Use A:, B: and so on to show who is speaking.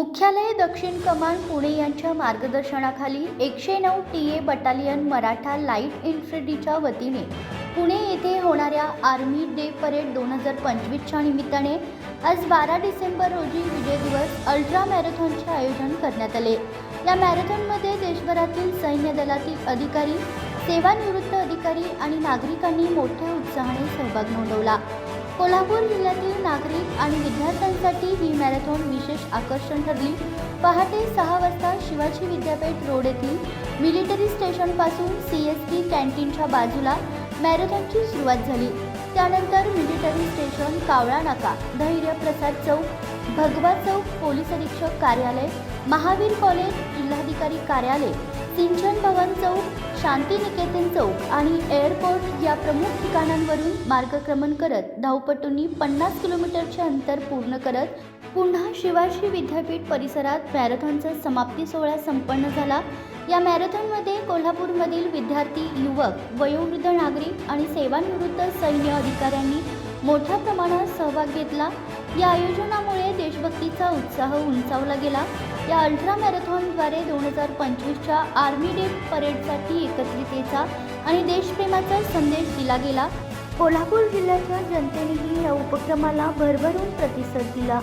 A: मुख्यालय दक्षिण कमांड पुणे यांच्या मार्गदर्शनाखाली एकशे नऊ T A battalion Maratha light इन्फंट्रीच्या वतीने पुणे येथे होणाऱ्या आर्मी डे परेड दोन हजार पंचवीसच्या निमित्ताने आज बारा डिसेंबर रोजी विजय दिवस अल्ट्रा मॅरेथॉनचे आयोजन करण्यात आले. या मॅरेथॉनमध्ये देशभरातील सैन्य दलातील अधिकारी सेवानिवृत्त अधिकारी आणि नागरिकांनी मोठ्या उत्साहाने सहभाग नोंदवला. कोल्हापूर जिल्ह्यातील नागरिक आणि विद्यार्थ्यांसाठी ही मॅरेथॉन विशेष आकर्षण ठरली. पहाटे सहा वाजता शिवाजी विद्यापीठ रोड येथील मिलिटरी स्टेशनपासून सी एस टी कॅन्टीनच्या बाजूला मॅरेथॉनची सुरुवात झाली. त्यानंतर मिलिटरी स्टेशन कावळा नाका धैर्य प्रसाद चौक भगवा चौक पोलीस अधीक्षक कार्यालय महावीर कॉलेज जिल्हाधिकारी कार्यालय सिंचन भवन चौक शांतिनिकेतन चौक आणि एअरपोर्ट या प्रमुख ठिकाणांवरून मार्गक्रमण करत धावपटूंनी पन्नास किलोमीटरचे अंतर पूर्ण करत पुन्हा शिवाजी विद्यापीठ परिसरात मॅरेथॉनचा समाप्ती सोहळा संपन्न झाला. या मॅरेथॉनमध्ये कोल्हापूरमधील विद्यार्थी युवक वयोवृद्ध नागरिक आणि सेवानिवृत्त सैन्य अधिकाऱ्यांनी मोठ्या प्रमाणात सहभाग घेतला. या आयोजनामुळे देशभक्तीचा उत्साह उंचावला गेला. या अल्ट्रा मॅरेथॉनद्वारे दोन हजार पंचवीसच्या आर्मी डे परेडसाठी एकत्रितेचा आणि देशप्रेमाचा संदेश दिला गेला. कोल्हापूर जिल्ह्याच्या जनतेनेही या उपक्रमाला भरभरून प्रतिसाद दिला.